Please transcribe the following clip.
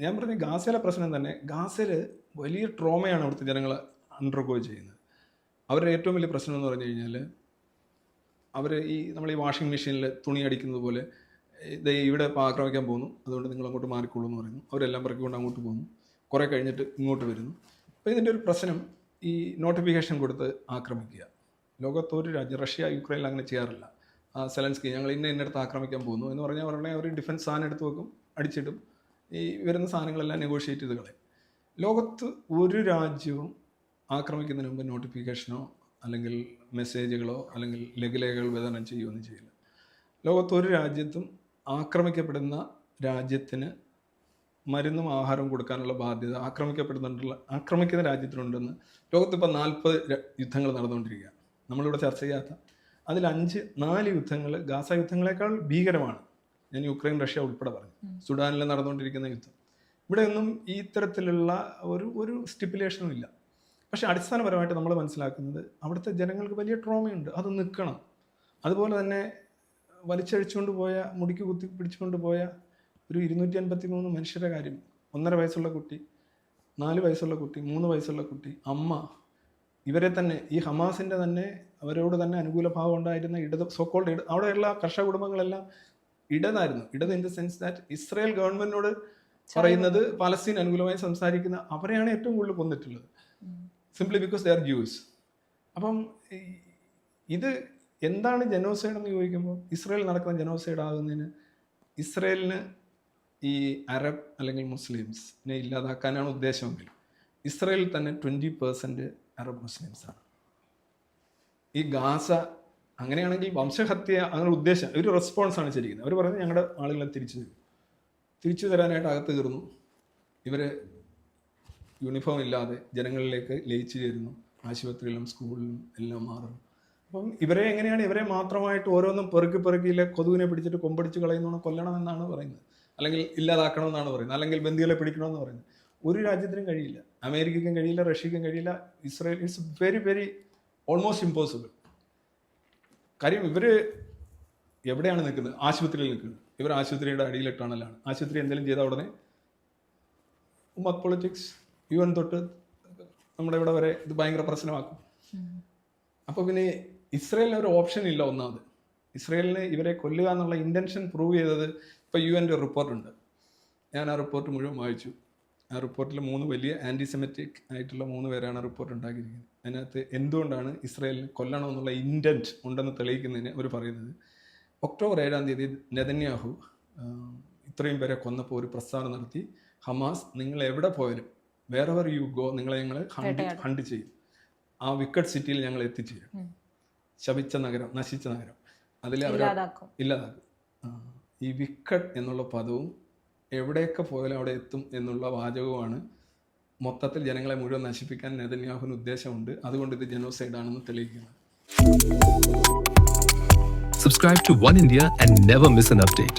ഞാൻ പറഞ്ഞ ഗാസയിലെ പ്രശ്നം തന്നെ ഗാസയിൽ വലിയ ട്രോമയാണ് അവിടുത്തെ ജനങ്ങൾ അണ്ടർഗോ ചെയ്യുന്നത്. അവരുടെ ഏറ്റവും വലിയ പ്രശ്നം എന്ന് പറഞ്ഞു കഴിഞ്ഞാൽ അവർ ഈ നമ്മൾ ഈ വാഷിംഗ് മെഷീനിൽ തുണി അടിക്കുന്നത് പോലെ ഇത് ഇവിടെ ആക്രമിക്കാൻ പോകുന്നു അതുകൊണ്ട് നിങ്ങൾ അങ്ങോട്ട് മാറിക്കോളൂ എന്ന് പറയുന്നു. അവരെല്ലാം പറക്കിക്കൊണ്ട് അങ്ങോട്ട് പോകുന്നു. കുറേ കഴിഞ്ഞിട്ട് ഇങ്ങോട്ട് വരുന്നു. അപ്പോൾ ഇതിന്റെ ഒരു പ്രശ്നം ഈ നോട്ടിഫിക്കേഷൻ കൊടുത്ത് ആക്രമിക്കുക. ലോകത്തൊരു രാജ്യം റഷ്യ യുക്രൈനിൽ അങ്ങനെ ചെയ്യാറില്ല. സെലൻസ്കി ഞങ്ങൾ ഇന്ന ഇന്നടത്ത് ആക്രമിക്കാൻ പോകുന്നു എന്ന് പറഞ്ഞാൽ അവരുടെ അവർ ഡിഫൻസ് സാധനം എടുത്ത് വെക്കും അടിച്ചിടും. ഈ വരുന്ന സാധനങ്ങളെല്ലാം നെഗോഷിയേറ്റ് ചെയ്ത് കളയും. ലോകത്ത് ഒരു രാജ്യവും ആക്രമിക്കുന്നതിന് മുമ്പ് നോട്ടിഫിക്കേഷനോ അല്ലെങ്കിൽ മെസ്സേജുകളോ അല്ലെങ്കിൽ ലഘുലേഖകൾ വിതരണം ചെയ്യുകയൊന്നും ചെയ്യില്ല. ലോകത്ത് ഒരു രാജ്യത്തും ആക്രമിക്കപ്പെടുന്ന രാജ്യത്തിന് മരുന്നും ആഹാരവും കൊടുക്കാനുള്ള ബാധ്യത ആക്രമിക്കപ്പെടുന്നുണ്ടുള്ള ആക്രമിക്കുന്ന രാജ്യത്തിനുണ്ടെന്ന് ലോകത്തിപ്പോൾ നാൽപ്പത് യുദ്ധങ്ങൾ നടന്നുകൊണ്ടിരിക്കുക നമ്മളിവിടെ ചർച്ച ചെയ്യാത്ത അതിൽ അഞ്ച് നാല് യുദ്ധങ്ങൾ ഗാസ യുദ്ധങ്ങളെക്കാൾ ഭീകരമാണ്. ഞാൻ യുക്രൈൻ റഷ്യ ഉൾപ്പെടെ പറഞ്ഞു. സുഡാനിൽ നടന്നുകൊണ്ടിരിക്കുന്ന യുദ്ധം. ഇവിടെ ഒന്നും ഈ തരത്തിലുള്ള ഒരു ഒരു സ്റ്റിപ്പുലേഷനും ഇല്ല. പക്ഷേ അടിസ്ഥാനപരമായിട്ട് നമ്മൾ മനസ്സിലാക്കുന്നത് അവിടുത്തെ ജനങ്ങൾക്ക് വലിയ ട്രോമയുണ്ട്. അത് നിൽക്കണം. അതുപോലെ തന്നെ വലിച്ചഴിച്ചുകൊണ്ട് പോയ മുടിക്ക് കുത്തി പിടിച്ചുകൊണ്ട് പോയ ഒരു ഇരുന്നൂറ്റി അൻപത്തി മൂന്ന് മനുഷ്യരുടെ കാര്യം. ഒന്നര വയസ്സുള്ള കുട്ടി നാല് വയസ്സുള്ള കുട്ടി മൂന്ന് വയസ്സുള്ള കുട്ടി അമ്മ ഇവരെ തന്നെ ഈ ഹമാസിന്റെ തന്നെ അവരോട് തന്നെ അനുകൂല ഭാവം ഉണ്ടായിരുന്ന ഇടത് സോക്കോൾഡ് ഇട അവിടെയുള്ള കർഷക കുടുംബങ്ങളെല്ലാം ഇടതായിരുന്നു ഇടത് in the sense that Israel ഗവൺമെന്റിനോട് പറയുന്നത്. പലസ്തീൻ അനുകൂലമായി സംസാരിക്കുന്ന അവരെയാണ് ഏറ്റവും കൂടുതൽ കൊന്നിട്ടുള്ളത്. Simply because they are Jews അപ്പം ഇത് എന്താണ് ജനോസൈഡ് എന്ന് ചോദിക്കുമ്പോൾ ഇസ്രായേൽ നടക്കുന്ന ജനോസൈഡ് ആകുന്നതിന് ഇസ്രയേലിന് ഈ അറബ് അല്ലെങ്കിൽ മുസ്ലിംസിനെ ഇല്ലാതാക്കാനാണ് ഉദ്ദേശമെങ്കിൽ ഇസ്രയേലിൽ തന്നെ ട്വന്റി പേഴ്സന്റ് അറബ് മുസ്ലിംസാണ്. ഈ ഗാസ അങ്ങനെയാണെങ്കിൽ വംശഹത്യ അങ്ങനെ ഉദ്ദേശം ഒരു ആണ് ശരിക്കുന്നത് അവർ പറയുന്നത് ഞങ്ങളുടെ ആളുകളെ തിരിച്ചു തരും. തിരിച്ചു തരാനായിട്ട് അകത്ത് കയറുന്നു. ഇവർ യൂണിഫോം ഇല്ലാതെ ജനങ്ങളിലേക്ക് ലയിച്ചു ചേരുന്നു. ആശുപത്രിയിലും സ്കൂളിലും എല്ലാം മാറുന്നു. അപ്പം ഇവരെ എങ്ങനെയാണ് ഇവരെ മാത്രമായിട്ട് ഓരോന്നും പെറുക്കി പെറുക്കിയില്ല കൊതുവിനെ പിടിച്ചിട്ട് കൊമ്പടിച്ച് കളയുന്നതാണ് കൊല്ലണമെന്നാണ് പറയുന്നത്. അല്ലെങ്കിൽ ഇല്ലാതാക്കണമെന്നാണ് പറയുന്നത്. അല്ലെങ്കിൽ ബന്ദികളെ പിടിക്കണമെന്ന് പറയുന്നത്. ഒരു രാജ്യത്തിനും കഴിയില്ല. അമേരിക്കയ്ക്കും കഴിയില്ല റഷ്യക്കും കഴിയില്ല. Israel it's very very almost impossible കാര്യം ഇവർ എവിടെയാണ് നിൽക്കുന്നത്? ആശുപത്രിയിൽ നിൽക്കുന്നത്. ഇവർ ആശുപത്രിയുടെ അടിയിലെ ടണലാണ് ആശുപത്രി എന്തെങ്കിലും ചെയ്താൽ ഉടനെ ഉമ്മത്ത് പൊളിറ്റിക്സ് യു എൻ തൊട്ട് നമ്മുടെ ഇവിടെ വരെ ഇത് ഭയങ്കര പ്രശ്നമാക്കും. അപ്പോൾ പിന്നെ ഇസ്രയേലിന് ഒരു ഓപ്ഷൻ ഇല്ല ഒന്നാമത്. ഇസ്രയേലിന് ഇവരെ കൊല്ലുക എന്നുള്ള ഇന്റൻഷൻ പ്രൂവ് ചെയ്തത് ഇപ്പോൾ യു എന്റെ റിപ്പോർട്ടുണ്ട് ഞാൻ ആ റിപ്പോർട്ട് മുഴുവൻ വായിച്ചു. ആ റിപ്പോർട്ടിൽ മൂന്ന് വലിയ ആന്റിസെമറ്റിക് ആയിട്ടുള്ള മൂന്ന് പേരാണ് റിപ്പോർട്ട് ഉണ്ടാക്കിയിരിക്കുന്നത്. അതിനകത്ത് എന്തുകൊണ്ടാണ് ഇസ്രയേലിന് കൊല്ലണമെന്നുള്ള ഇന്റന്റ് ഉണ്ടെന്ന് തെളിയിക്കുന്നതിന് അവർ പറയുന്നത് ഒക്ടോബർ ഏഴാം തീയതി നെതന്യാഹു ഇത്രയും പേരെ കൊന്നപ്പോൾ ഒരു പ്രസ്താവന നടത്തി ഹമാസ് നിങ്ങൾ എവിടെ പോയാലും വേറെവർ യു ഗോ നിങ്ങളെ ഞങ്ങൾ ഹണ്ട് ഹണ്ട് ചെയ്യും. ആ വിക്കറ്റ് സിറ്റിയിൽ ഞങ്ങൾ എത്തിച്ചേരും. ശപിച്ച നഗരം നശിച്ച നഗരം. അതിൽ അവർ ഇല്ലാതാക്കും. ഈ വിക്കറ്റ് എന്നുള്ള പദവും എവിടെയൊക്കെ പോയാലും അവിടെ എത്തും എന്നുള്ള വാചകവുമാണ്. മൊത്തത്തിൽ ജനങ്ങളെ മുഴുവൻ നശിപ്പിക്കാൻ നെതന്യാഹുവിന് ഉദ്ദേശമുണ്ട്. അതുകൊണ്ട് ഇത് ജനോസൈഡ് ആണെന്ന് തെളിയിക്കുന്നത് subscribe to One India and never miss an update